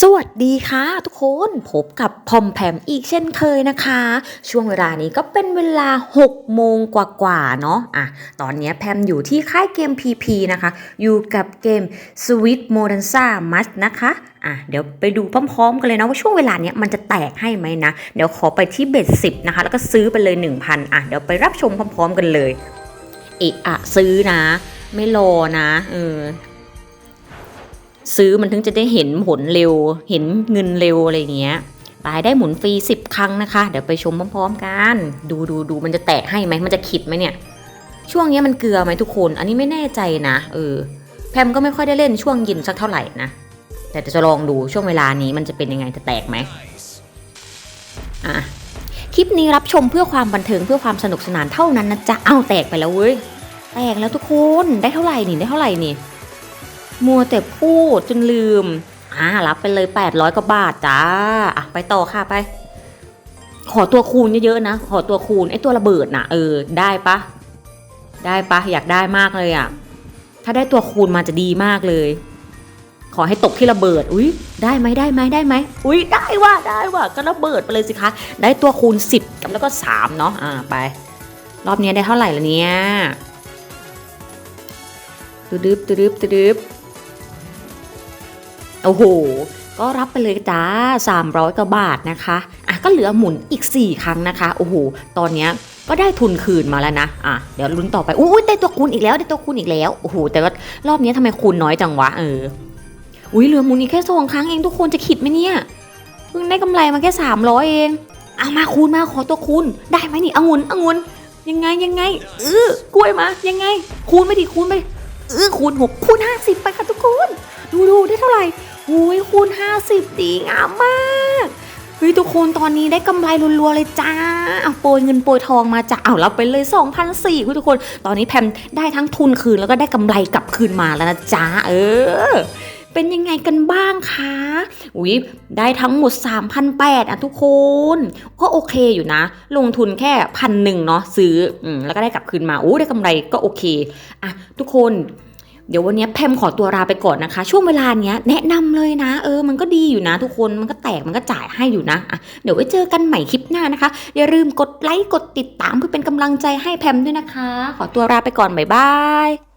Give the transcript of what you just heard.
สวัสดีค่ะทุกคนพบกับพอมแพมอีกเช่นเคยนะคะ ช่วงเวลานี้ก็เป็นเวลา 6 โมงกว่าๆเนาะอะตอนนี้แพมอยู่ที่ค่ายเกม PP นะคะ อยู่กับเกม Sweet m o d e r n s a m u s นะคะอะเดี๋ยวไปดูพร้อมๆกันเลยนะว่าช่วงเวลาเนี้ยมันจะแตกให้ไหมนะ เดี๋ยวขอไปที่เบ็ดสิบนะคะ แล้วก็ซื้อไปเลย 1,000อะเดี๋ยวไปรับชมพร้อมๆกันเลยเอะอะซื้อนะ ไม่รอนะเออ ซื้อมันถึงจะได้เห็นผลเร็ว เห็นเงินเร็วอะไรอย่างเงี้ยตายได้หมุนฟรีสิบครั้งนะคะ เดี๋ยวไปชมพร้อมๆกัน ดูดูดูมันจะแตกให้ไหมมันจะขิดไหมเนี่ย ช่วงนี้มันเกลือไหมทุกคน อันนี้ไม่แน่ใจนะ เออ แพมก็ไม่ค่อยได้เล่นช่วงเย็นสักเท่าไหร่นะ แต่จะลองดูช่วงเวลานี้มันจะเป็นยังไงจะแตกไหมอะคลิปนี้รับชมเพื่อความบันเทิงเพื่อความสนุกสนานเท่านั้นนะจ๊ะ เอ้าแตกไปแล้วเว้ย แตกแล้วทุกคน ได้เท่าไหร่นี่ ได้เท่าไหร่นี่ มัวแต่พูดจนลืม อ่ารับไปเลย 800กว่าบาทจ้าอะไปต่อค่ะไป ขอตัวคูณเยอะๆนะ ขอตัวคูณไอ้ตัวระเบิดน่ะ เออ ได้ปะ ได้ปะ อยากได้มากเลยอะ ถ้าได้ตัวคูณมาจะดีมากเลย ขอให้ตกที่ระเบิด อุ้ยได้ไหมได้ไหมได้ไหมอุ้ยได้ว่ะได้ว่ะก็ระเบิดไปเลยสิคะ ได้ตัวคูณ 10กับแล้วก็3เนาะ อ่าไป รอบนี้ได้เท่าไหร่ละเนี่ยตืดึบตืดึบตืดึบ โอ้โห ก็รับไปเลยจ้า 300กว่าบาทนะคะอะก็เหลือหมุนอีก 4 ครั้งนะคะ โอ้โห ตอนเนี้ยก็ได้ทุนคืนมาแล้วนะ อะ เดี๋ยวลุ้นต่อไปอุ้ยได้ตัวคูณอีกแล้ว ได้ตัวคูณอีกแล้ว โอ้โห แต่ว่ารอบนี้ทำไมคูณน้อยจังวะ เออ อุ้ยเหลือหมุนอีกแค่สองครั้งเองทุกคนจะขิดไหมเนี่ย เพิ่งได้กำไรมาแค่ 300 เองเอามาคูณมาขอตัวคูณ ได้ไหมนี่องุ่นองุ่นยังไงยังไง เออกล้วยมา ยังไง คูณไปดิคูณไป เออคูณหกคูณห้าสิบไปค่ะทุกคน ดูดูได้เท่าไหร่ อุ้ยคูณห้าสิบดีงามมากเฮ้ยทุกคนตอนนี้ได้กำไรรัวๆเลยจ้าเอาโปรยเงินโปรยทองมาจ้าเอารับไปเลย2 0 0 4คุณทุกคน ตอนนี้แพมได้ทั้งทุนคืนแล้วก็ได้กำไรกลับคืนมาแล้วนะจ้าเออเป็นยังไงกันบ้างคะ อุ้ยได้ทั้งหมด 3,800อะทุกคน ก็โอเคอยู่นะ ลงทุนแค่พันหนึ่งเนาะซื้ออแล้วก็ได้กลับคืนมาอู้ได้กำไรก็โอเค อะทุกคน เดี๋ยววันนี้แพมขอตัวลาไปก่อนนะคะ ช่วงเวลาเนี้ยแนะนำเลยนะ เออมันก็ดีอยู่นะ ทุกคนมันก็แตกมันก็จ่ายให้อยู่นะอะเดี๋ยวไว้เจอกันใหม่คลิปหน้านะคะอย่าลืมกดไลค์กดติดตามเพื่อเป็นกำลังใจให้แพมด้วยนะคะ ขอตัวลาไปก่อนบ๊ายบาย